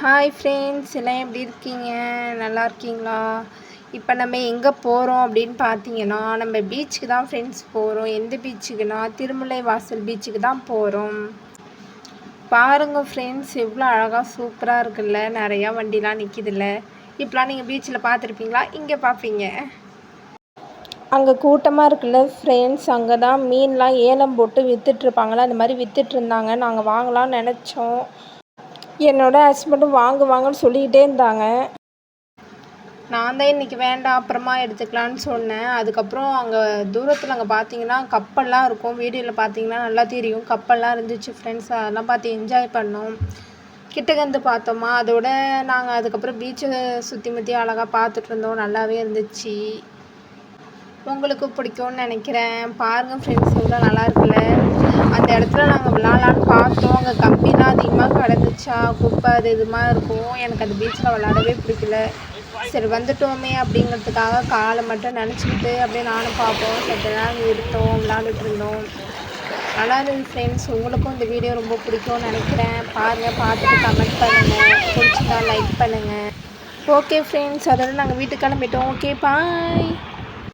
Hi friends எல்லாம் எப்படி இருக்கீங்க? நல்லா இருக்கீங்களா? இப்போ நம்ம எங்கே போகிறோம் அப்படின்னு பார்த்தீங்கன்னா நம்ம பீச்சுக்கு தான் ஃப்ரெண்ட்ஸ் போகிறோம் எந்த பீச்சுக்குன்னா திருமலை வாசல் பீச்சுக்கு தான் போகிறோம் பாருங்கள் ஃப்ரெண்ட்ஸ் எவ்வளோ அழகாக சூப்பராக இருக்குல்ல? நிறையா வண்டிலாம் நிற்கிதுல்ல இப்போலாம் நீங்கள் பீச்சில் பார்த்துருப்பீங்களா? இங்கே பார்ப்பீங்க. அங்கே கூட்டமாக இருக்குல்ல ஃப்ரெண்ட்ஸ் அங்கே தான் மீன்லாம் ஏலம் போட்டு விற்றுட்ருப்பாங்களா அந்த மாதிரி விற்றுட்ருந்தாங்க நாங்கள் வாங்கலாம்னு நினச்சோம். என்னோட ஹஸ்பண்டும் வாங்கு வாங்கன்னு சொல்லிக்கிட்டே இருந்தாங்க. நான் தான் இன்றைக்கி வேண்டாம் அப்புறமா எடுத்துக்கலான்னு சொன்னேன். அதுக்கப்புறம் அங்கே தூரத்தில் அங்கே பார்த்தீங்கன்னா கப்பல்லாம் இருக்கும். வீடியோவில் பார்த்தீங்கன்னா நல்லா தெரியும். கப்பல்லாம் இருந்துச்சு ஃப்ரெண்ட்ஸ் அதெல்லாம் பார்த்து என்ஜாய் பண்ணோம். கிட்டக்க வந்து பார்த்தோமா? அதோட நாங்கள் அதுக்கப்புறம் பீச்சை சுற்றி முற்றி அழகாக பார்த்துட்டு இருந்தோம். நல்லாவே இருந்துச்சு. உங்களுக்கு பிடிக்கும்னு நினைக்கிறேன். பாருங்கள் ஃப்ரெண்ட்ஸ் எவ்வளோ நல்லா இருக்குல்ல? அந்த இடத்துல நாங்கள் விளாட்லான்னு பார்த்தோம். அங்கே கம் அதிகமாக கிடந்துச்சா? குப்பை அது இதுமாக இருக்கும். எனக்கு அந்த பீச்சில் விளாடவே பிடிக்கல. சரி வந்துட்டோமே அப்படிங்கிறதுக்காக காலை மட்டும் நினச்சிக்கிட்டு அப்படியே நானும் பார்ப்போம். சரி நேரம் இருந்தோம் விளாண்டுட்டு இருந்தோம். நல்லா இருந்தது ஃப்ரெண்ட்ஸ் உங்களுக்கும் இந்த வீடியோ ரொம்ப பிடிக்கும்னு நினைக்கிறேன். பாருங்கள் பார்த்துட்டு கமெண்ட் பண்ணுங்கள் பிடிச்சிருந்தா லைக் பண்ணுங்கள் ஓகே ஃப்ரெண்ட்ஸ் அதோட நாங்கள் வீட்டுக்கு கிளம்பிட்டோம். Okay bye